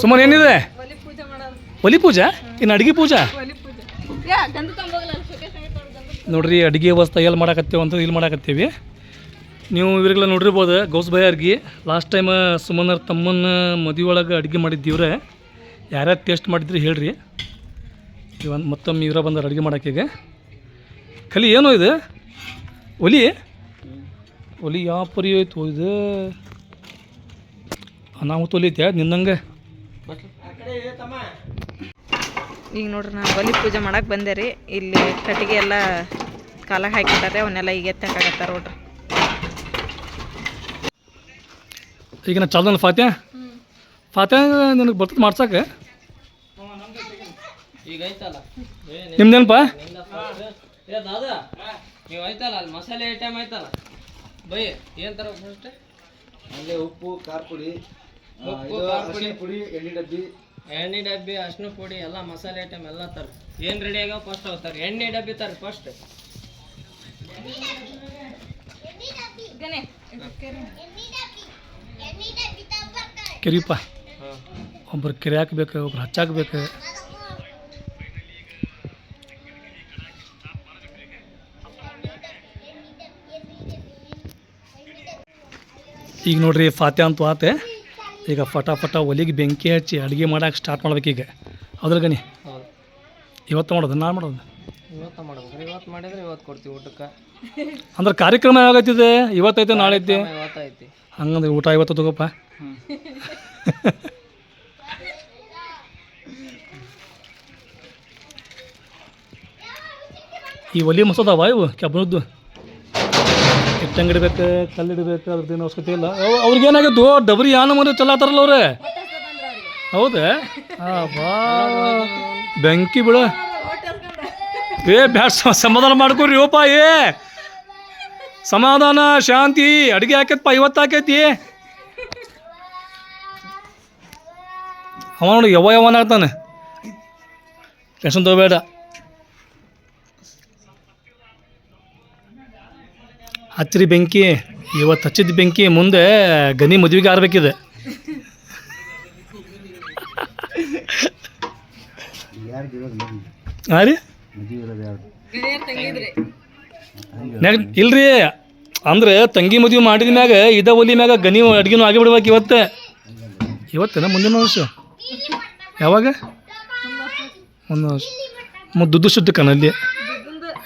ಸುಮ್ಮನೆ ಏನಿದೆ? ಒಲಿ ಪೂಜಾ ಇನ್ನು ಅಡಿಗೆ ಪೂಜಾ? ನೋಡ್ರಿ ಅಡುಗೆ ವ್ಯವಸ್ಥೆ ಎಲ್ಲಿ ಮಾಡಾಕತ್ತೇವೆ ಅಂತ ಇಲ್ಲಿ ಮಾಡಾಕತ್ತೀವಿ. ನೀವು ಇವ್ರಿಗೆಲ್ಲ ನೋಡಿರ್ಬೋದು ಗೌಸ್ ಅರ್ಗಿ ಲಾಸ್ಟ್ ಟೈಮ್ ಸುಮನರ್ ತಮ್ಮನ ಮದುವೆ ಒಳಗೆ ಅಡುಗೆ ಮಾಡಿದ್ದೀವ್ರೆ. ಯಾರ್ಯಾರು ಟೇಸ್ಟ್ ಮಾಡಿದ್ರಿ ಹೇಳ್ರಿ. ಇವನ್ ಮತ್ತೊಮ್ಮೆ ಇವರ ಬಂದಾರ ಅಡುಗೆ ಮಾಡೋಕ್ಕೀಗ ಕಲಿ ಏನೋ ಇದು? ಒಲಿ? ಒಲಿ ಯಾವ ಪರಿ ಹೋಯ್ತು ಇದು? ಅನಾಹುತ ಒಲಿ ಐತೆ ನಿನ್ನಂಗೆ? ಈಗ ನೋಡ್ರಿ ನಾ ಬಲಿ ಪೂಜೆ ಮಾಡಕ್ಕೆ ಬಂದೆ ರೀ. ಇಲ್ಲಿ ಕಟ್ಟಿಗೆ ಎಲ್ಲ ಕಾಲ ಹಾಕಿಟ್ಟಾರೆ ಅವನ್ನೆಲ್ಲ ಈಗ ಎತ್ತಾಕತ್ತಾರ ನೋಡ್ರಿ. ಈಗ ನಾ ಚಾಲ್ದನ ಫಾತ್ಯ? ಫಾತ್ಯ ನಿನಗೆ ಬರ್ತದೆ ಮಾಡ್ಸಕ್ಕೆ ಈಗ ಐತಲ್ಲ ನಿಮ್ದೇನಪ್ಪ ಏ ದಾದಾ? ನೀವು ಐತಲ್ಲ ಅಲ್ಲಿ ಮಸಾಲೆ ಐಟಮ್ ಐತಲ್ಲ? ಬೈ ಏನ್ ತರ ಫಸ್ಟ್ ಅಲ್ಲಿ ಉಪ್ಪು ಖಾರ ಪುಡಿ. ಆ, ಉಪ್ಪು, ಇದು ಖಾರ ಅರಿಶಿನ ಪುಡಿ ಎಣ್ಣೆ ಡಬ್ಬಿ. ಎಣ್ಣೆ ಡಬ್ಬಿ ಅರ್ಶಿನ ಪುಡಿ ಎಲ್ಲ ಮಸಾಲೆ ಐಟಮ್ ಎಲ್ಲ ತರ್ ಏನ್ ರೆಡಿ ಆಗ್ಯಾವ ಫಸ್ಟ್ ಹೋಗ್ತಾರ ಎಣ್ಣೆ ಡಬ್ಬಿ ತರ್ ಫಸ್ಟ್ ಕೆರಿಪ್ಪ ಒಬ್ರು ಕೆರೆ ಹಾಕ್ಬೇಕು ಒಬ್ರು ಹಚ್ಚಾಕ್ಬೇಕು. ಈಗ ನೋಡ್ರಿ ಫಾತ್ಯ ಅಂತ ಆತೆ. ಈಗ ಫಟಾಫಟ ಫಟ ಒಲಿಗೆ ಬೆಂಕಿ ಹಚ್ಚಿ ಅಡುಗೆ ಮಾಡಕ್ಕೆ ಸ್ಟಾರ್ಟ್ ಮಾಡ್ಬೇಕೀಗ ಈಗ. ಅದ್ರ ಗಣಿ? ಇವತ್ತು ಮಾಡೋದು ನಾನು ಮಾಡೋದು? ಇವತ್ತು ಮಾಡ್ಬೇಕು ಇವತ್ತು ಮಾಡಿದ್ರೆ ಇವತ್ತು ಕೊಡ್ತೀವಿ ಊಟಕ್ಕೆ. ಅಂದ್ರೆ ಕಾರ್ಯಕ್ರಮ ಯಾವಾಗೈತಿದೆ? ಇವತ್ತೈತೆ ನಾಳೆ ಐತಿ ಹಂಗಂದ್ರೆ ಊಟ ಇವತ್ತು ತಗೋಪ್ಪ. ಈ ಒಲಿ ಮಸೋದವ ಇವು ಕೆಬ್ಬನದ್ದು ಇಟ್ಟಂಗೆ ಇಡ್ಬೇಕು, ಕಲ್ಲು ಅದ್ರದ್ದು ಅದ್ರದ್ದೇನು ಅವಶ್ಯಕತೆ ಇಲ್ಲ. ಅವ್ರಿಗೇನಾಗಿತ್ತು ಡಬರಿ ಯಾನ ಮನೆ ಚಲಾತಾರಲ್ಲ ಅವ್ರೆ? ಹೌದಾ? ಬಾ. ಬೆಂಕಿ ಬಿಡ ಏ ಬ್ಯಾಟ್ ಸಮಾಧಾನ ಮಾಡ್ಕೊರಿ ಓಪ ಏ. ಸಮಾಧಾನ, ಶಾಂತಿ, ಅಡುಗೆ ಹಾಕೈತಪ್ಪ ಇವತ್ತು ಹಾಕೈತಿ. ಅವ ನೋಡಿ ಯಾವ ಯಾವನಾಗ್ತಾನೆ ಟೆನ್ಷನ್ ತಗೋಬೇಡ. ಹಚ್ಚಿರಿ ಬೆಂಕಿ, ಇವತ್ತು ಹಚ್ಚಿದ ಬೆಂಕಿ ಮುಂದೆ ಗನಿ ಮದುವೆಗೆ ಆರ್ಬೇಕಿದೆ. ಹಾಂ ರೀ? ಇಲ್ರಿ, ಅಂದ್ರೆ ತಂಗಿ ಮದುವೆ ಮಾಡಿದ ಮ್ಯಾಗ, ಇದ ಒಲಿ ಮ್ಯಾಗ ಗನಿ ಅಡ್ಗಿನೂ ಆಗಿ ಬಿಡ್ಬೇಕು ಇವತ್ತೆ. ಇವತ್ತೇನ ಮುಂದಿನ ವರ್ಷ? ಯಾವಾಗ? ಒಂದು ವರ್ಷ. ದುಡ್ಡು ಕಣಲ್ಲಿ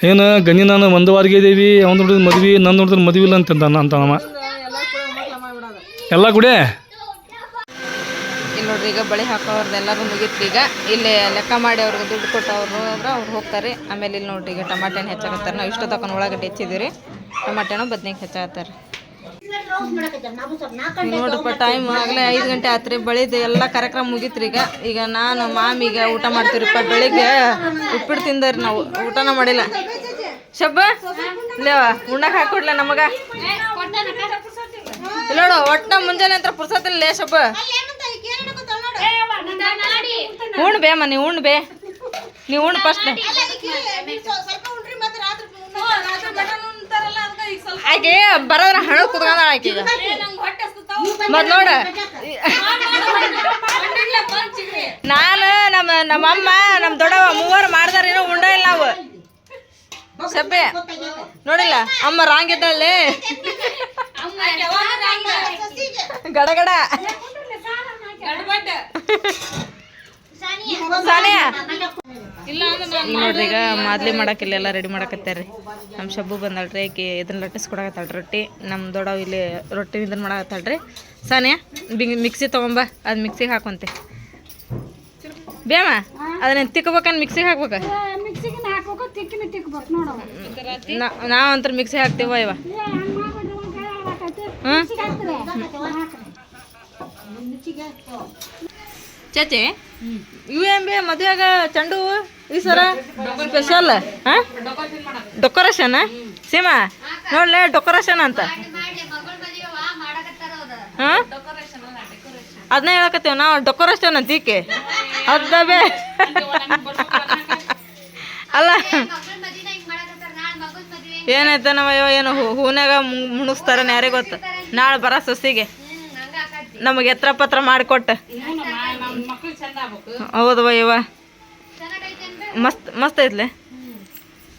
ಏನು, ಗನಿ ನಾನು ಒಂದು ವಾರಿಗೆ ಇದ್ದೀವಿ ಅವ್ನು ನೋಡಿದ್ರೆ ಮದ್ವೆ ನನ್ನ ನೋಡಿದ್ರೆ ಮದುವೆ ಇಲ್ಲ ಅಂತ ಅಂತ ನಮ್ಮ ಎಲ್ಲ ಗುಡಿ ಇಲ್ಲಿ ನೋಡ್ರಿ, ಈಗ ಬಳಿ ಹಾಕೋರ್ದು ಎಲ್ಲರೂ ಮುಗೀತ್ರಿ. ಈಗ ಇಲ್ಲಿ ಲೆಕ್ಕ ಮಾಡಿ ಅವ್ರಿಗೆ ದುಡ್ಡು ಕೊಟ್ಟು ಅವ್ರು ಅವ್ರು ಹೋಗ್ತಾರೆ. ಆಮೇಲೆ ಇಲ್ಲಿ ನೋಡ್ರಿ, ಈಗ ಟಮಾಟೆ ಹಣ್ಣು ಹೆಚ್ಚಾಗತ್ತಾರೆ ನಾವು ಇಷ್ಟು ತಕೊಂಡು ಒಳಗಡೆ ಹೆಚ್ಚಿದ್ದೀವಿ ರೀ ಟಮಾಟೆನೂ ಬದ್ನಿಗೆ ಹೆಚ್ಚಾಕತ್ತಾರೆ ನೋಡ್ರಪ್ಪ ಟೈಮ್ ಆಗಲೇ ಐದು ಗಂಟೆ ಆತ್ರಿ. ಬಳಿದು ಎಲ್ಲ ಕಾರ್ಯಕ್ರಮ ಮುಗೀತ್ರಿ ಈಗ. ಈಗ ನಾನು ಮಾಮಿಗ ಊಟ ಮಾಡ್ತೀವ್ರಿಪ್ಪ. ಬೆಳಿಗ್ಗೆ ಉಪ್ಪಿಟ್ಟು ತಿಂದರಿ ನಾವು. ಊಟನ ಮಾಡಿಲ್ಲ. ಶಬ್ಬ, ಇಲ್ಲವ? ಉಣ್ಣಕ್ಕೆ ಹಾಕೊಡ್ಲ ನಮಗ? ಇಲ್ಲೋಡು ಒಟ್ಟ ಮುಂಜಾನೆ ಅಂತ ಪುರ್ಸತ್ತಿಲ್ಲ ಶಬ್ಬ. ಉಣ್ಬೇ ಅಮ್ಮ, ನೀ ಉಣ್ ಬೇ. ನೀವು ಉಣ್ ಫಸ್ಟ್ ಆಕೆ ಬರೋದ್ರ ಹಣ ಕುತ್ಕೊಂಡ ಆಕೆ ಈಗ ಮತ್ ನೋಡ ನಾನು ನಮ್ಮ ನಮ್ಮಮ್ಮ ನಮ್ಮ ದೊಡ್ಡವ ಮೂವರು ಮಾಡ್ದಾರೇನೋ ಉಂಡ ಇಲ್ಲ ನಾವು ಸಪ್ಪೆ ನೋಡಿಲ್ಲ ಅಮ್ಮ ರಾಂಗ್ ಇದ್ದಲ್ಲಿ ಗಡಗಡ ಸಾನಿಯಾ ಈಗ ನೋಡ್ರಿ ಈಗ ಮಾದ್ಲಿ ಮಾಡಕ್ಕಿಲ್ಲ ಎಲ್ಲ ರೆಡಿ ಮಾಡಕತ್ತಾರ್ರಿ ನಮ್ಮ ಶಬ್ಬು ಬಂದಳ್ರಿ ಆಕೆ ಇದನ್ನ ಲಟ್ಟಿಸ್ ಕೊಡಕತ್ತಾಳ್ರಿ ರೊಟ್ಟಿ. ನಮ್ಮ ದೊಡ್ಡವ ಇಲ್ಲಿ ರೊಟ್ಟಿ ಇದನ್ನ ಮಾಡಕತ್ತಾಳ್ರಿ ಸಾನಿಯಾ ಬಿಂಗ್ ಮಿಕ್ಸಿ ತೊಗೊಂಬ ಅದು ಮಿಕ್ಸಿಗೆ ಹಾಕೊಂತೆ. ಬೇಮ ಅದನ್ನ ತಿಕ್ಕಬೇಕನ್ ಮಿಕ್ಸಿಗೆ ಹಾಕ್ಬೇಕ? ನಾವ್ ನಾವಂತ್ರ ಮಿಕ್ಸಿ ಹಾಕ್ತೀವ ಇವ? ಹ್ಮ್? ಚಚೆ ಇವು ಬೇ ಮದುವೆಗ ಚೆಂಡು ಹೂವು? ಈ ಸರ ಸ್ಪೆಷಲ್ ಹಾ? ಡೆಕೋರೇಷನ್ ಸೀಮಾ, ನೋಡ್ಲೆ ಡೆಕೋರೇಷನ್ ಅಂತ. ಹಾ? ಅದನ್ನ ಹೇಳಕತ್ತೇವ ನಾವು ಡೆಕೋರೇಷನ್ ಅಂತ ಈಕೆ. ಅದ ಬೇ ಅಲ್ಲ. ಏನೈತೆ ನಾವ ಏನು ಹೂ- ಹೂನ್ಯಾಗ ಮುಣುಸ್ತಾರ ಯಾರಿಗೆ ಗೊತ್ತು ನಾಳೆ ಬರ ಸೊಸಿಗೆ. ನಮಗೆ ಎತ್ರ ಪತ್ರ ಮಾಡಿಕೊಟ್ಟ. ಹೌದವ ಇವ ಮಸ್ತ್ ಮಸ್ತ್ ಐತ್ಲೆ.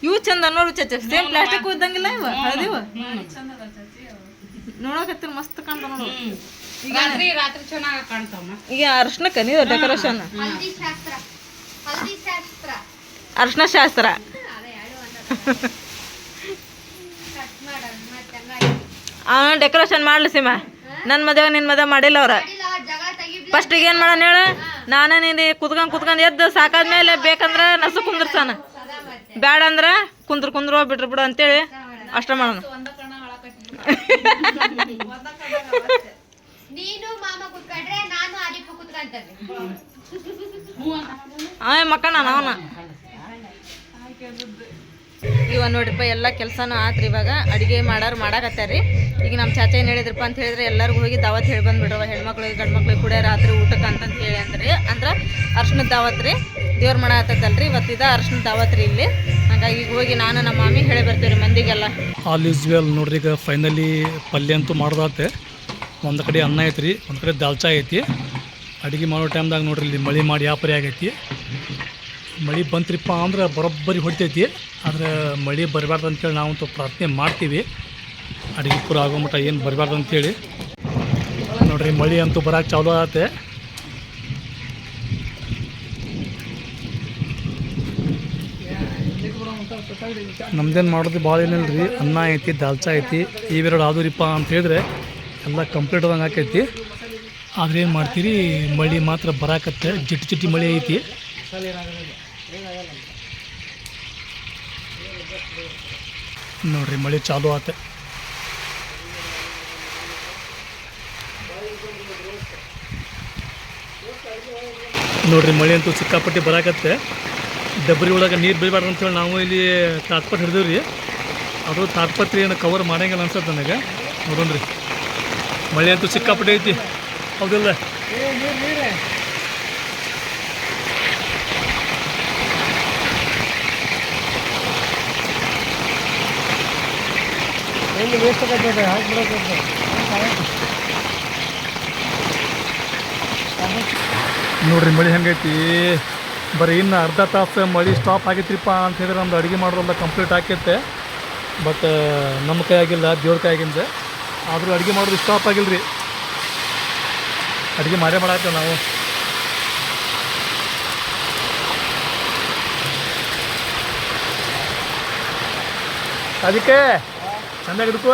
ಇವು ಚಂದ ನೋಡು ಚಚ್ಚ. ಸೇಮ್ ಪ್ಲಾಸ್ಟಿಕ್ ಇದ್ದಂಗಿಲ್ಲ ಇವ? ಹಳದಿವ ನೋಡಕತ್ತಿರ ಮಸ್ತ್ ಕಾಣ್ತಾವ ನೋಡು. ರಾತ್ರಿ ರಾತ್ರಿ ಚೆನ್ನಾಗಿ ಕಾಣ್ತಾವ ಈಗ ಅರ್ಶನಕ್ಕ ನೀವು ಡೆಕೋರೇಷನ್ ಹಲ್ದಿ ಶಾಸ್ತ್ರ. ಹಲ್ದಿ ಶಾಸ್ತ್ರ. ಅರ್ಶನ ಶಾಸ್ತ್ರ. ಕಟ್ ಮಾಡೋಣ ಮತ್ತೆ ಆ ಡೆಕೋರೇಷನ್ ಮಾಡ್ಲಿ ಸೀಮಾ. ನನ್ನ ಮದುವೆ ನಿನ್ನ ಮದುವೆ ಮಾಡಿಲ್ಲ ಅವ್ರ. ಫಸ್ಟಿಗೆ ಏನು ಮಾಡೋಣ ಹೇಳು? ನಾನು ನೀನು ಕುತ್ಕೊಂಡು ಕುತ್ಕೊಂಡು ಎದ್ದು ಸಾಕಾದ್ಮೇಲೆ ಬೇಕಂದ್ರೆ ನಸು ಕುಂದ್ರಸಾನ ಬ್ಯಾಡ ಅಂದ್ರೆ ಕುಂದ್ರ ಕುಂದ್ರ ಬಿಟ್ರು ಬಿಡು ಅಂತೇಳಿ ಅಷ್ಟ ಮಾಡೋಣ. ನೀನು ಮಕ್ಕಣ ಅವನ ಇವ ನೋಡ್ರಿಪ್ಪ, ಎಲ್ಲ ಕೆಲಸನೂ ಆತ್ರಿ ಇವಾಗ. ಅಡುಗೆ ಮಾಡಾರು ಮಾಡಾಕತ್ತಾರ್ರಿ. ಈಗ ನಮ್ಮ ಚಾಚಾ ಏನು ಹೇಳಿದ್ರಪ್ಪ ಅಂತ ಹೇಳಿದ್ರೆ, ಎಲ್ಲರಿಗೂ ಹೋಗಿ ದಾವತ್ ಹೇಳಿ ಬಂದ್ಬಿಡ್ರವ, ಹೆಣ್ಮಕ್ಳಿಗೆ ಗಂಡು ಮಕ್ಳಿಗೆ ಕೂಡ ರಾತ್ರಿ ಊಟಕ್ಕೆ ಅಂತಂತ ಹೇಳಿ ಅಂದ್ರೆ. ಅಂದ್ರೆ ಅರ್ಶಿನದ ದಾವತ್ ರೀ, ದೇವ್ರ ಮಡ ರೀ ಇವತ್ತಿದ ಅರ್ಶಿನದ ದಾವತ್ ರೀ ಇಲ್ಲಿ. ಹಾಗಾಗಿ ಈಗ ಹೋಗಿ ನಾನು ನಮ್ಮ ಮಾಮಿ ಹೇಳಿ ಬರ್ತೀವಿ ಮಂದಿಗೆಲ್ಲ. ಆಲ್ ಈಸ್ ವೆಲ್ ನೋಡ್ರಿ, ಈಗ ಫೈನಲಿ ಪಲ್ಯ ಅಂತೂ ಮಾಡ್ದಾತೆ. ಒಂದು ಕಡೆ ಅನ್ನ ಐತ್ರಿ, ಒಂದು ಕಡೆ ದಾಲ್ಚಾ ಐತಿ. ಅಡುಗೆ ಮಾಡೋ ಟೈಮ್ದಾಗ ನೋಡ್ರಿ ಇಲ್ಲಿ ಮಳೆ ಮಾಡಿ, ಯಾಪರಿ ಆಗೈತಿ. ಮಳೆ ಬಂತ್ರಿಪ್ಪ ಅಂದ್ರೆ ಬರೋಬ್ಬರಿ ಹೊಡಿತೈತಿ. ಆದ್ರೆ ಮಳೆ ಬರಬಾರ್ದು ಅಂತೇಳಿ ನಾವಂತೂ ಪ್ರಾರ್ಥನೆ ಮಾಡ್ತೀವಿ. ಅಡುಗೆ ಪೂರ ಆಗೋ ಮಟ್ಟ ಏನು ಬರಬಾರ್ದು ಅಂತೇಳಿ. ನೋಡ್ರಿ, ಮಳೆ ಅಂತೂ ಬರೋಕೆ ಚಾಲು ಆಗತ್ತೆ. ನಮ್ದೇನು ಮಾಡೋದು ಭಾಳ ಏನಿಲ್ಲ ರೀ ಅನ್ನ ಐತಿ, ದಾಲ್ಚಾ ಐತಿ, ಇವೆರಡು ಆದೂರಿಪ್ಪ ಅಂತ ಹೇಳಿದ್ರೆ ಎಲ್ಲ ಕಂಪ್ಲೀಟ್ ಆದಂಗೆ ಆಕೈತಿ. ಆದ್ರೆ ಏನು ಮಾಡ್ತೀರಿ, ಮಳೆ ಮಾತ್ರ ಬರಾಕತ್ತೆ, ಜಿಟ್ಟು ಜಿಟ್ಟಿ ಮಳೆ ಐತಿ. ನೋಡ್ರಿ, ಮಳೆ ಚಾಲು ಆತ. ನೋಡ್ರಿ, ಮಳೆ ಅಂತೂ ಸಿಕ್ಕಾಪಟ್ಟೆ ಬರಾಕತ್ತೆ. ಡಬ್ರಿ ಒಳಗೆ ನೀರು ಬೀಳಬಾರ್ದು ಅಂತೇಳಿ ನಾವು ಇಲ್ಲಿ ತಾತ್ಪತ್ ಹಿಡಿದೇವೆ ಅದು ತಾತ್ಪತ್ರಿ ಏನು ಕವರ್ ಮಾಡಂಗಿಲ್ಲ ಅನ್ಸತ್ತೆ ನನಗೆ. ನೋಡೋಣ್ರಿ. ಮಳೆ ಅಂತೂ ಸಿಕ್ಕಾಪಟ್ಟೆ ಐತಿ. ಹೌದಿಲ್ಲ? ನೋಡ್ರಿ, ಮಳೆ ಹೆಂಗೈತಿ? ಬರೀ ಇನ್ನು ಅರ್ಧ ತಾಸು ಮಳೆ ಸ್ಟಾಪ್ ಆಗೈತ್ರಿಪ್ಪ ಅಂತ ಹೇಳಿದ್ರೆ ನಮ್ದು ಅಡುಗೆ ಮಾಡೋದೆಲ್ಲ ಕಂಪ್ಲೀಟ್ ಆಕೈತೆ. ಬಟ್ ನಮ್ಮ ಕೈ ಆಗಿಲ್ಲ, ದೇವ್ರ ಕೈ ಆಗಿಂದ. ಆದರೂ ಅಡುಗೆ ಮಾಡೋದು ಸ್ಟಾಪ್ ಆಗಿಲ್ಲ ರೀ ಅಡುಗೆ ಮಾಡೇ ಮಾಡಾಕ ನಾವು. ಅದಕ್ಕೆ ಚಂದಾಗಿ ಹಿಡ್ಕೋ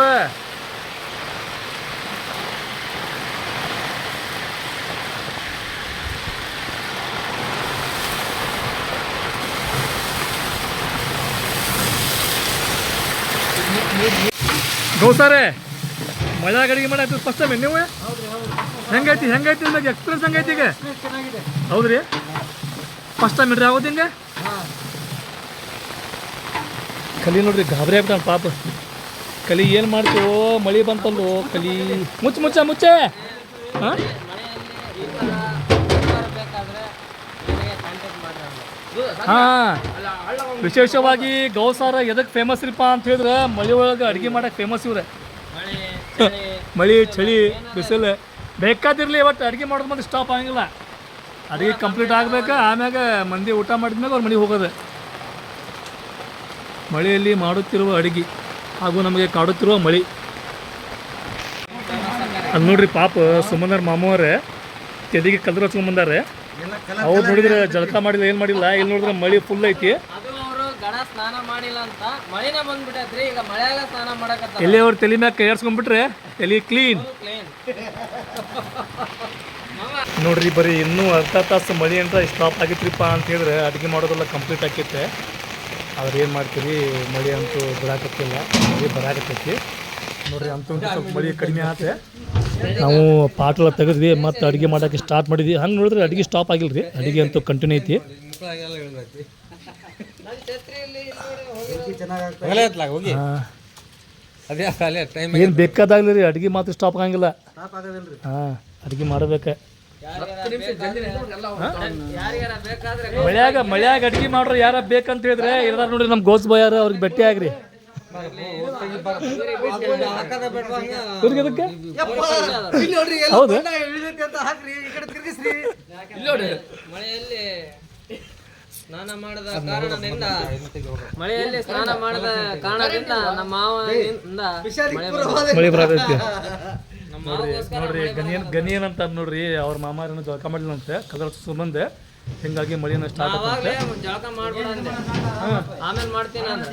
ಗೌಸಾರೆ ಮಳೆ ಅಡಿಗೆ ಮಾಡಾಯ್ತು ಫಸ್ಟ್ ಟೈಮ್ ನೀವು ಹೆಂಗೈತಿ ಹೆಂಗೈತಿ ನಿಮಗೆ ಎಕ್ಸ್ಪೀರಿಯನ್ಸ್ ಹೆಂಗೈತಿ ಈಗ ಹೌದ್ರಿ ಫಸ್ಟ್ ಟೈಮ್ ಇಡ್ರಿ ಆಗೋದು ಹಿಂಗೆ ಕಲಿ ನೋಡ್ರಿ ಗಾಬರಿ ಆಗ್ಬಿಟ್ಟಾನ ಪಾಪ ಕಲಿ ಏನು ಮಾಡ್ತೀವೋ? ಮಳೆ ಬಂತಲ್ಲೋ ಕಲಿ. ಮುಚ್ಚ ಮುಚ್ಚ, ಮುಚ್ಚೆ. ಹಾಂ? ವಿಶೇಷವಾಗಿ ಗೌಸಾರ ಎದಕ್ಕೆ ಫೇಮಸ್ ರೀಪ್ಪ ಅಂತ ಹೇಳಿದ್ರೆ ಮಳೆ ಒಳಗೆ ಅಡುಗೆ ಮಾಡಕ್ಕೆ ಫೇಮಸ್ ಇವ್ರೆ. ಮಳೆ, ಚಳಿ, ಬಿಸಿಲು. ಬೇಕಾದಿರಲಿ ಒಟ್ಟು ಅಡುಗೆ ಮಾಡೋದು ಮತ್ತೆ ಸ್ಟಾಪ್ ಆಗಂಗಿಲ್ಲ. ಅಡುಗೆ ಕಂಪ್ಲೀಟ್ ಆಗ್ಬೇಕು, ಆಮ್ಯಾಗ ಮಂದಿ ಊಟ ಮಾಡಿದ್ಮೇಲೆ ಅವ್ರ ಮನೆಗೆ ಹೋಗೋದು. ಮಳೆಯಲ್ಲಿ ಮಾಡುತ್ತಿರುವ ಅಡುಗೆ. ಹಾಗೂ ನಮಗೆ ಕಾಡುತ್ತಿರುವ ಮಳೆ. ಅದು ನೋಡ್ರಿ ಪಾಪ ಸುಮನರ್ ಮಾಮವ್ರೆ ತೆದಿಗೆ ಕಲ್ದ್ರ ಹಚ್ಕೊಂಡ್ ಅವ್ರು ನೋಡಿದ್ರೆ ಜಳಕ ಮಾಡಿಲ್ಲ ಏನು ಮಾಡಿಲ್ಲ ಇಲ್ಲಿ ನೋಡಿದ್ರೆ ಮಳೆ ಫುಲ್ ಐತಿ. ಸ್ನಾನ ಮಾಡಿಲ್ಲ ಅಂತ ಮಳೆನೇ ಬಂದ್ಬಿಟ್ಟೈತ್ರಿ ಈಗ ಮಳೆಯಾಗ ಸ್ನಾನ ಮಾಡಕತ್ತ ಎಲ್ಲಿ ಅವ್ರ ತಲೆ ಮ್ಯಾಗ ಕೈಯಾಡ್ಸ್ಕೊಂಡ್ಬಿಟ್ರೆ ತಲೆ ಕ್ಲೀನ್ ಕ್ಲೀನ್ ನೋಡ್ರಿ ಬರೀ ಇನ್ನೂ ಅರ್ಧ ತಾಸು ಮಳಿ ಅಂತ ಸ್ಟಾಪ್ ಆಗಿತ್ರಿಪ್ಪ ಅಂತ ಹೇಳಿದ್ರೆ ಅಡುಗೆ ಮಾಡೋದೆಲ್ಲ ಕಂಪ್ಲೀಟ್ ಆಕೈತೆ. ಆದ್ರೆ ಏನು ಮಾಡ್ತೀರಿ? ಮಳೆ ಅಂತೂ ಬಿಡಾಕತ್ತಿಲ್ಲ ಮಳೆ ಬರಾಕತ್ತೈತಿ. ನೋಡ್ರಿ ಅಂತೂ ಸ್ವಲ್ಪ ಮಳೆ ಕಡಿಮೆ ಆತೆ. ನಾವು ಪಾಟ್ಲ ತೆಗೆದ್ವಿ ಮತ್ತು ಅಡುಗೆ ಮಾಡೋಕ್ಕೆ ಸ್ಟಾರ್ಟ್ ಮಾಡಿದ್ವಿ. ಹಂಗೆ ನೋಡಿದ್ರೆ ಅಡುಗೆ ಸ್ಟಾಪ್ ಆಗಿಲ್ಲ ರೀ ಅಡುಗೆ ಅಂತೂ ಕಂಟಿನ್ಯೂ ಐತಿ. ಏನು ಬೇಕಾದಾಗ್ಲಿ ರೀ ಅಡುಗೆ ಮಾತ್ರ ಸ್ಟಾಪ್ ಆಗಂಗಿಲ್ಲ. ಹಾಂ ಅಡುಗೆ ಮಾಡಬೇಕು. ಮಳ್ಯಾಗ ಮಳ್ಯಾಗ ಅಡ್ಗೆ ಮಾಡ್ರಿ ಯಾರ ಬೇಕಂತ ಹೇಳಿದ್ರೆ ಇರ್ದಾರ ನೋಡ್ರಿ ನಮ್ ಗೋಸ್ ಬಾಯಾರ ಅವ್ರಿಗೆ ಭೇಟಿ ಆಗ್ರಿ. ಹೌದು. ಮಳೆಯಲ್ಲಿ ಸ್ನಾನ ಮಾಡದ ಕಾರಣದಿಂದ ಮಳೆಯಲ್ಲಿ ಸ್ನಾನ ಮಾಡದ ಕಾರಣದಿಂದ ನಮ್ಮ ಮಾವನಿಂದ ಮಳೆ ಬರತೈತಿ ನೋಡ್ರಿ ನೋಡ್ರಿ ಗನಿಯನ್ ಗನಿಯನ್ ಅಂತ ನೋಡ್ರಿ ಅವ್ರ ಮಾಮಾರನ್ನು ಜಳಕ ಮಾಡಿಲ್ಲಂತೆ ಕದರ ಸುಮಂದೆ ಹಿಂಗಾಗಿ ಮಳೆನ ಸ್ಟಾರ್ಟ್ ಆಗುತ್ತೆ ಜಳಕ ಮಾಡ್ಬಿಡ ಅಂದೆ. ಆಮೇಲೆ ಮಾಡ್ತೀನಿ ನಾನು.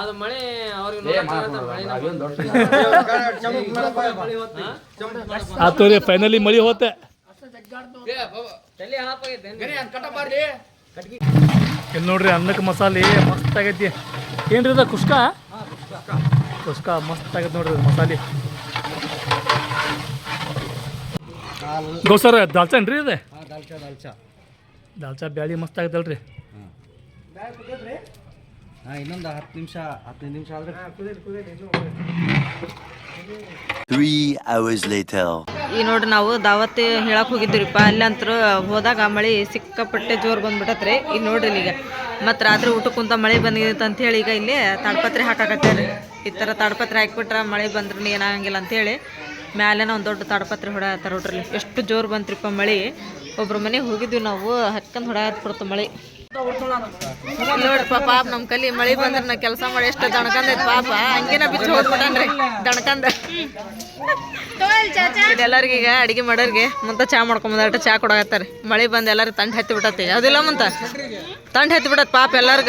ಅದು ಮಳೆ ಅವ್ರಿಗೆ ಆತೋರಿ ಫೈನಲಿ ಮಳೆ? ಹೋತೆ. ಇಲ್ಲಿ ನೋಡ್ರಿ ಅನ್ನಕ್ಕೆ ಮಸಾಲೆ ಮಸ್ತ್ ಆಗೈತಿ. ಏನ್ರಿ ಅದ ಕುಷ್ಕ? ಕುಷ್ಕ. ಮಸ್ತ್ ಆಗೈತಿ ನೋಡ್ರಿ ಗೌಸರ್ ದಾಲ್ಚಾನ್ ರೀ ಇದೆ ದಾಲ್ಚಾ ದಾಲ್ಚಾ. ದಾಲ್ಚಾ ಬ್ಯಾಳಿ ಮಸ್ತ್ ಆಗೈತಲ್ರಿ ಹಾಂ. ಇನ್ನೊಂದು ಹತ್ತು ನಿಮಿಷ ಹದಿನೈದು ನಿಮಿಷ ಆದ್ರೆ. Three hours later. ಈ ನೋಡ್ರಿ ನಾವು ದಾವತ್ ಹೇಳಕ್ ಹೋಗಿದ್ದೀವಿಪ್ಪ ಅಲ್ಲಿ ಅಂತೂ ಹೋದಾಗ ಮಳೆ ಸಿಕ್ಕಾಪಟ್ಟೆ ಜೋರು ಬಂದ್ಬಿಟ್ಟತ್ರಿ ಈಗ ನೋಡ್ರಿ ಈಗ. ಮತ್ತು ರಾತ್ರಿ ಊಟಕ್ಕಂತ ಕುಂತ ಮಳೆ ಬಂದಿತ್ತು ಅಂತ ಹೇಳಿ ಈಗ ಇಲ್ಲಿ ತಾಡ್ಪತ್ರೆ ಹಾಕಾಕತ್ತಾರೆ ಈ ಥರ ತಾಡ್ಪತ್ರೆ ಹಾಕ್ಬಿಟ್ರೆ ಮಳೆ ಬಂದ್ರೂ ಏನಾಗಂಗಿಲ್ಲ ಅಂತೇಳಿ. ಮ್ಯಾಲೇನ ಒಂದು ದೊಡ್ಡ ತಡಪತ್ರೆ ಹೊಡೆಯತ್ತ ನೋಡ್ರಿ ಎಷ್ಟು ಜೋರು ಬಂತ್ರಿಪ್ಪ ಮಳೆ. ಒಬ್ರ ಮನೆಗೆ ಹೋಗಿದ್ವಿ ನಾವು ಹತ್ಕೊಂಡ್ ಕೊಡ್ತು ಮಳೆ. ನೋಡ್ರಪ್ಪ ಪಾಪ ನಮ್ಮ ಕಲಿ ಮಳೆ ಬಂದ್ರೆ ನಾ ಕೆಲಸ ಮಾಡಿ ಎಷ್ಟು ದಣಕಂದೈತೆ ಪಾಪ. ಹಂಗೇನ ಬಿಚ್ಚಿ ಹೋಗ್ಬಿಟ್ಟನ್ರಿ, ದಣಕಂದ. ಎಲ್ಲರಿಗೆ ಈಗ ಅಡಿಗೆ ಮಾಡೋರಿಗೆ ಮುಂತ ಚಾ ಮಾಡ್ಕೊಂಬಂದ್ರೆ ಚಾ ಕೊಡಾಕತ್ತಾರೆ. ಮಳೆ ಬಂದು ಎಲ್ಲರೂ ತಂಡ ಹತ್ತಿ ಬಿಟ್ಟತಿ. ಅದಿಲ್ಲ ಮುಂತ? ತಂಡ ಹತ್ತಿ ಬಿಡತ್ ಪಾಪ ಎಲ್ಲಾರ್ಗ.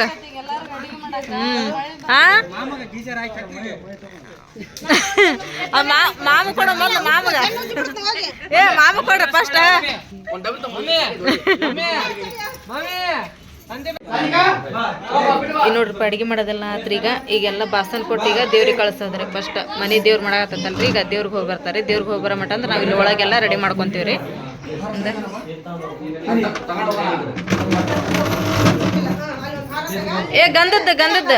ಹ್ಮ್. ಮಾ- ಮಾಮ ಕೊಡ ಮೊದಲು ಮಾಮಗ. ಏ, ಮಾಮ ಕೊಡ್ರಿ ಫಸ್ಟ್ ಈ ನೋಡ್ರಿ ಅಡಿಗೆ ಮಾಡೋದೆಲ್ಲ ಆತ್ರಿ ಈಗ. ಈಗೆಲ್ಲ ಬಾಸನ್ ಕೊಟ್ಟು ಈಗ ದೇವ್ರಿಗೆ ಕಳ್ಸೋದ್ರಿ ಫಸ್ಟ್ ಮನೆ ದೇವ್ರು ಮಾಡಾಕತ್ತಲ್ರಿ. ಈಗ ದೇವ್ರಿಗೆ ಹೋಗಿ ಬರ್ತಾರೆ. ದೇವ್ರಿಗೆ ಹೋಗಿ ಬರೋ ಮಟ ಅಂದ್ರೆ ನಾವು ಇಲ್ಲಿ ಒಳಗೆಲ್ಲ ರೆಡಿ ಮಾಡ್ಕೊಂತೀವಿ ರೀ ಏ, ಗಂಧದ್ದು ಗಂಧದ್ದು.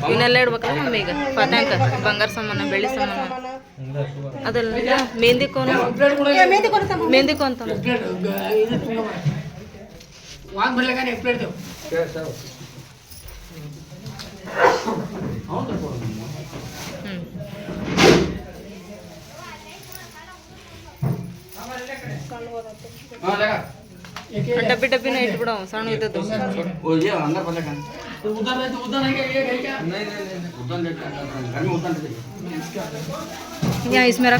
ಇವನ್ನೆಲ್ಲ ಇಡ್ಬೇಕಲ್ಲ ಮಮ್ಮಿ ಈಗ? ಪತಾಂಕ ಬಂಗಾರ ಸಾಮಾನ ಬೆಳ್ಳಿ ಸಾಮಾನ. ಅದಲ್ಲ ಮೆಹಂದಿ ಕೋನ. ಮೆಹಂದಿ ಕೋನ್ ತಂದು डब्बी डब्बी ना इट इधर ओ ये अंदर तो उधर है तो उधर क्या ये क्या नहीं नहीं उधर उधर यहाँ इसमें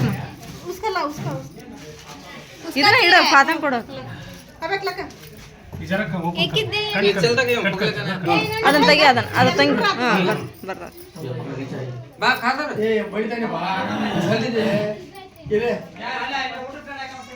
उसका ला उसका इधर इधर फादम इधर वो एक ही दे पकड़ अदन अदन अदन हाँ बर बा खा दे ए बड़ी तने बा जल्दी दे ये ले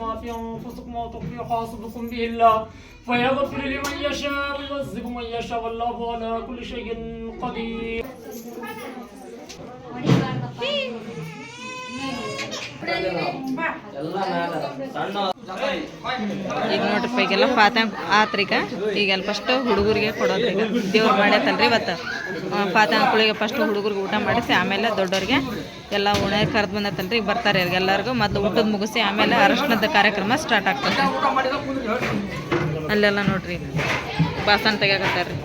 ما في أنفسكم وتخفي حاسبكم به الله فيغفر لمن يشاء ويعذب من يشاء والله على كل شيء قدير ಈಗ ನೋಡ್ರಿ ಈಗೆಲ್ಲ ಪಾತಂಗ್ ಆತ್ರೀಗ. ಈಗೆಲ್ಲ ಫಸ್ಟ್ ಹುಡುಗರಿಗೆ ಕೊಡೋದು ಈಗ. ದೇವ್ರು ಮಾಡ್ಯತಲ್ರಿ ಇವತ್ತು? ಪಾತಂಕುಳಿಗೆ ಫಸ್ಟ್ ಹುಡುಗರಿಗೆ ಊಟ ಮಾಡಿಸಿ, ಆಮೇಲೆ ದೊಡ್ಡವ್ರಿಗೆ ಎಲ್ಲ ಉಣೆ ಕರೆದು ಬಂದೈತಲ್ರಿ, ಈಗ ಬರ್ತಾರೆ ಎಲ್ಲರಿಗೂ. ಮೊದಲು ಊಟದ ಮುಗಿಸಿ, ಆಮೇಲೆ ಅರಶಿನದ ಕಾರ್ಯಕ್ರಮ ಸ್ಟಾರ್ಟ್ ಆಗ್ತದೆ ಅಲ್ಲೆಲ್ಲ ನೋಡ್ರಿ, ಬಾಸನ ತೆಗಿಯಾಕತ್ತಾರ್ರಿ.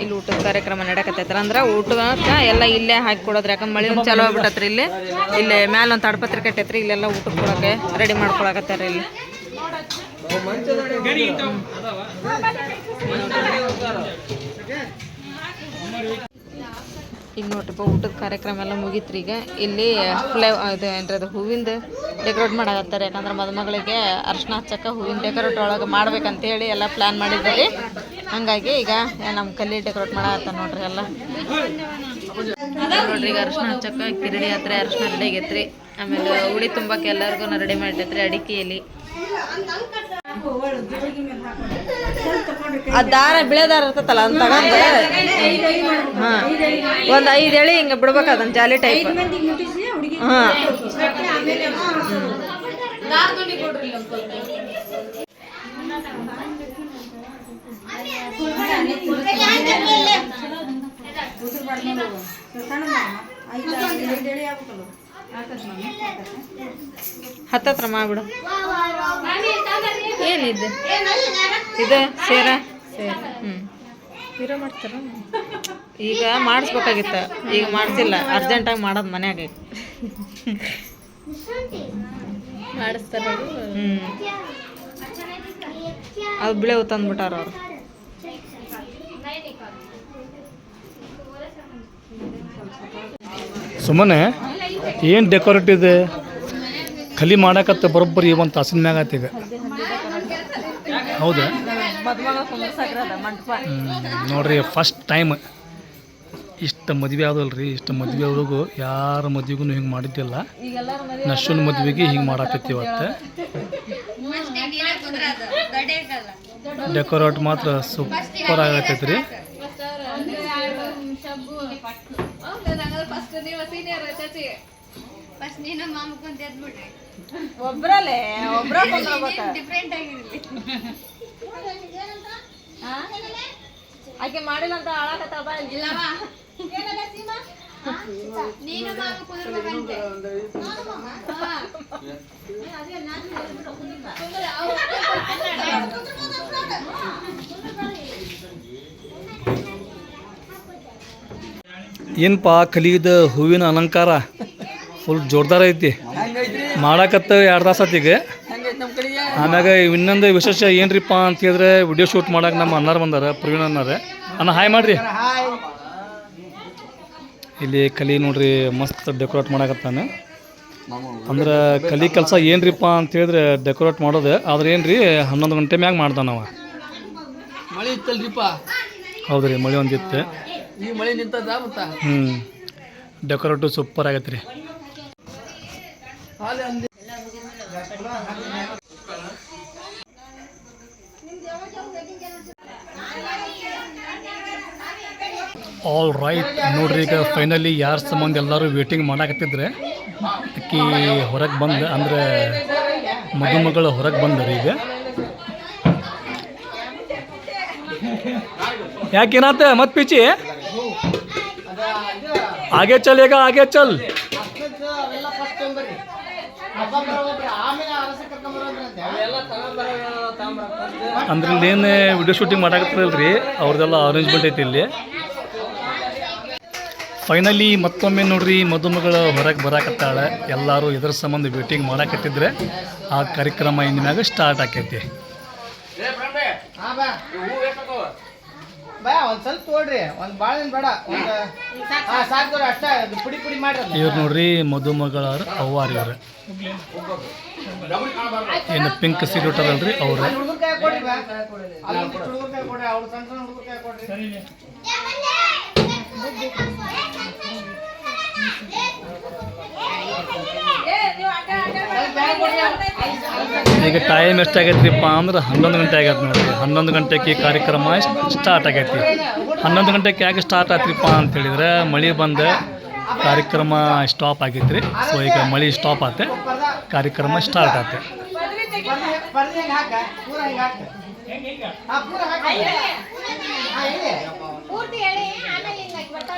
ಇಲ್ಲಿ ಊಟದ ಕಾರ್ಯಕ್ರಮ ನಡಕತ್ತೈತ್ರ ಅಂದ್ರೆ ಊಟಕ್ಕೆ ಎಲ್ಲ ಇಲ್ಲೇ ಹಾಕಿ ಕೊಡೋದ್ರಿ ಯಾಕಂದ್ರೆ ಮಳೆ ಒಂದು ಚಲೋ ಆಗ್ಬಿಟ್ಟತ್ರಿ ಇಲ್ಲಿ. ಇಲ್ಲಿ ಮ್ಯಾಲ ಒಂದು ತಾಡ್ಪತ್ರೆ ಕಟ್ಟೈತ್ರಿ ಇಲ್ಲೆಲ್ಲ ಊಟಕ್ಕೆ ಕೊಡೋಕೆ ರೆಡಿ ಮಾಡ್ಕೊಳಕತ್ತಾರ ಇಲ್ಲಿ. ಈಗ ನೋಡ್ರಿಪ್ಪ ಊಟದ ಕಾರ್ಯಕ್ರಮ ಎಲ್ಲ ಮುಗೀತ್ರಿ ಈಗ. ಇಲ್ಲಿ ಫ್ಲೇವ್ ಇದು ಏನ್ರಿ ಅದು, ಹೂವಿಂದ ಡೆಕೋರೇಟ್ ಮಾಡಕತ್ತಾರೆ. ಯಾಕಂದ್ರೆ ಮದುಮಗಳಿಗೆ ಅರ್ಶಿನ ಹಚ್ಚಕ್ಕೆ ಹೂವಿನ ಡೆಕೋರೇಟ್ ಒಳಗೆ ಮಾಡ್ಬೇಕಂತೇಳಿ ಎಲ್ಲ ಪ್ಲ್ಯಾನ್ ಮಾಡಿದ್ದೀರಿ ಹಂಗಾಗಿ ಈಗ ನಮ್ಮ ಕಲ್ಲಿ ಡೆಕೋರೇಟ್ ಮಾಡಕತ್ತಾರ ನೋಡ್ರಿ ಎಲ್ಲ. ನೋಡ್ರಿ, ಈಗ ಅರ್ಶಿನ ಹಚ್ಚಕ್ಕೆ ಕಿರಡಿ ಹತ್ರ ಅರ್ಶಿನ ರೆಡಿ ಆಗೈತ್ರಿ. ಆಮೇಲೆ ಉಡಿ ತುಂಬಕ್ಕೆ ಎಲ್ಲರಿಗೂ ರೆಡಿ ಮಾಡಿರ್ತೈತ್ರಿ ಅಡಿಕೆಯಲ್ಲಿ. ಆ ದಾರ ಬಿಳೆ ದಾರ ಇರ್ತೈತಲ್ಲ ಅಂತ ತಗೊಂಡು ಹಾ. ಒಂದ್ ಐದ್ ಎಳಿ ಹಿಂಗ ಬಿಡ್ಬೇಕು ಅದನ್ನ ಜಾಲಿ ಟೈಪ್ ಹಾ. ಹತ್ತತ್ರ ಮಾಡ್ಬಿಡು. ಏನಿದೆ? ಇದು ಸೇರ ಸೇರ. ಹ್ಞೂ ಮಾಡ್ತಾರ? ಈಗ ಮಾಡಿಸ್ಬೇಕಾಗಿತ್ತ. ಈಗ ಮಾಡಿಸಿಲ್ಲ. ಅರ್ಜೆಂಟಾಗಿ ಮಾಡೋದು ಮನ್ಯಾಗ. ಮಾಡಿಸ್ತಾರ ಹ್ಞೂ ಅದು ಬಿಳೆವು ತಂದ್ಬಿಟ್ಟಾರ ಅವರು. ಸುಮ್ಮನೆ ಏನು ಡೆಕೋರೇಟ್ ಇದೆ? ಖಲಿ ಮಾಡಕತ್ತೆ ಬರೋಬ್ಬರಿ ಒಂದು ತಾಸಿನ ಮ್ಯಾಗ ಈಗ. ಹೌದಾ? ನೋಡ್ರಿ ಫಸ್ಟ್ ಟೈಮ್ ಇಷ್ಟು ಮದುವೆ ಆದಲ್ರಿ ಇಷ್ಟು ಮದುವೆ ಅವ್ರಿಗೂ ಯಾರ ಮದುವೆಗೂ ಹಿಂಗೆ ಮಾಡಿದ್ದಿಲ್ಲ. ನಶುನ್ ಮದುವೆಗೆ ಹಿಂಗೆ ಮಾಡಾಕತ್ತಿ ಇವತ್ತು ಡೆಕೋರೇಟ್ ಮಾತ್ರ ಸೂಪರ್ ಆಗತ್ತೈತಿ ರೀ ಒಬ್ರಲ್ಲೇ, ಒಬ್ರ ಡಿಫ್ರೆಂಟ್ ಆಗಿರಲಿ ಆಕೆ ಮಾಡಿಲ್ಲ ಅಂತ ಇಲ್ಲವಾ. ನೀನು ಕುಂದ್ರಬೇಕಂತೆ ಏನಪ್ಪ ಕಲಿದ ಹೂವಿನ ಅಲಂಕಾರ? ಫುಲ್ ಜೋರ್ದಾರ ಐತಿ. ಮಾಡಾಕತ್ತ ಎರಡು ತಾಸು ಈಗ. ಆಮ್ಯಾಗ ಇನ್ನೊಂದು ವಿಶೇಷ ಏನ್ರಿಪ್ಪ ಅಂತ ಹೇಳಿದ್ರೆ ವಿಡಿಯೋ ಶೂಟ್ ಮಾಡಕ್ಕೆ ನಮ್ಮ ಅನ್ನಾರು ಬಂದಾರ ಪ್ರವೀಣ್ ಅನ್ನಾರ ಅನ್ನ ಹಾಯ್ ಮಾಡ್ರಿ. ಇಲ್ಲಿ ಕಲಿ ನೋಡ್ರಿ ಮಸ್ತ್ ಡೆಕೋರೇಟ್ ಮಾಡಕತ್ತಾನೆ. ಅಂದ್ರೆ ಕಲಿ ಕೆಲಸ ಏನ್ರಿಪ್ಪ ಅಂತ ಹೇಳಿದ್ರೆ ಡೆಕೋರೇಟ್ ಮಾಡೋದು ಆದ್ರೆ ಏನ್ರಿ ಹನ್ನೊಂದು ಗಂಟೆ ಮ್ಯಾಗ ಮಳೆ ಇತ್ತಲ್ರಿಪ್ಪ. ಹೌದ್ರಿ ಮಳೆ ಒಂದಿತ್ತು ಹ್ಞೂ ಡೆಕೋರೇಟು ಸೂಪರ್ ಆಗತ್ತೆ ರೀ ಆಲ್ ರೈಟ್ ನೋಡ್ರಿ, ಈಗ ಫೈನಲಿ ಯಾರ ಸಂಬಂಧ ಎಲ್ಲರೂ ವೇಟಿಂಗ್ ಮಾಡಾಕತ್ತಿದ್ರೆ, ಅಕ್ಕಿ ಹೊರಗೆ ಬಂದು ಅಂದರೆ ಮದುಮಗಳು ಹೊರಗೆ ಬಂದರು ಈಗ. ಯಾಕೇನಾತ, ಮತ್ ಪಿಚಿ? ಹಾಗೆ ಚಲ್ ಈಗ, ಹಾಗೆ ಚಲ್. ಅಂದ್ರೆ ಏನು ವಿಡಿಯೋ ಶೂಟಿಂಗ್ ಮಾಡಾಕತ್ತಿರಲ್ರಿ ಅವ್ರದ್ದೆಲ್ಲ ಅರೇಂಜ್ಮೆಂಟ್ ಐತಿ ಇಲ್ಲಿ. ಫೈನಲಿ ಮತ್ತೊಮ್ಮೆ ನೋಡ್ರಿ ಮದುಮಗಳು ಹೊರಗೆ ಬರಾಕತ್ತಾಳೆ. ಎಲ್ಲರೂ ಇದ್ರ ಸಂಬಂಧ ವೇಟಿಂಗ್ ಮಾಡಾಕತ್ತಿದ್ರೆ ಆ ಕಾರ್ಯಕ್ರಮ ಇಂದಿನಾಗ ಸ್ಟಾರ್ಟ್ ಆಕೈತಿ. ಬಾ. ಒಂದ್ ಸ್ವಲ್ಪ ತೋಡ್ರಿ. ಒಂದ್ ಬಾಳ ಏನ್ ಬೇಡ. ಒಂದ್ ಹಾ ಸಾಕ್ ತೋರಿ ಅಷ್ಟ. ಪುಡಿ ಪುಡಿ ಮಾಡ್ರಿ ಇವ್ರು ನೋಡ್ರಿ ಮದುಮಗಳ ಅವ್ವಾರಿ ಇವ್ರು ಏನು ಪಿಂಕ್ ಸೀರೆ ಉಟ್ಟಾರಲ್ರಿ ಅವ್ರು ಈಗ ಟೈಮ್ ಎಷ್ಟಾಗೈತ್ರಿಪ್ಪ ಅಂದ್ರೆ ಹನ್ನೊಂದು ಗಂಟೆ ಆಗೈತೆ ನೋಡ್ರಿ. ಹನ್ನೊಂದು ಗಂಟೆಗೆ ಕಾರ್ಯಕ್ರಮ ಸ್ಟಾರ್ಟ್ ಆಗೈತಿ? ಹನ್ನೊಂದು ಗಂಟೆಗೆ ಯಾಕೆ ಸ್ಟಾರ್ಟ್ ಆಯ್ತ್ರಿಪ್ಪ ಅಂತ ಹೇಳಿದ್ರೆ ಮಳೆ ಬಂದು ಕಾರ್ಯಕ್ರಮ ಸ್ಟಾಪ್ ಆಗೈತ್ರಿ. ಸೊ ಈಗ ಮಳೆ ಸ್ಟಾಪ್ ಆತೆ. ಕಾರ್ಯಕ್ರಮ ಸ್ಟಾರ್ಟ್ ಆತೆ. ಪೂರ್ತಿ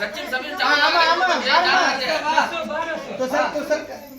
સચિન સમીર ચાલો તો સર તો સર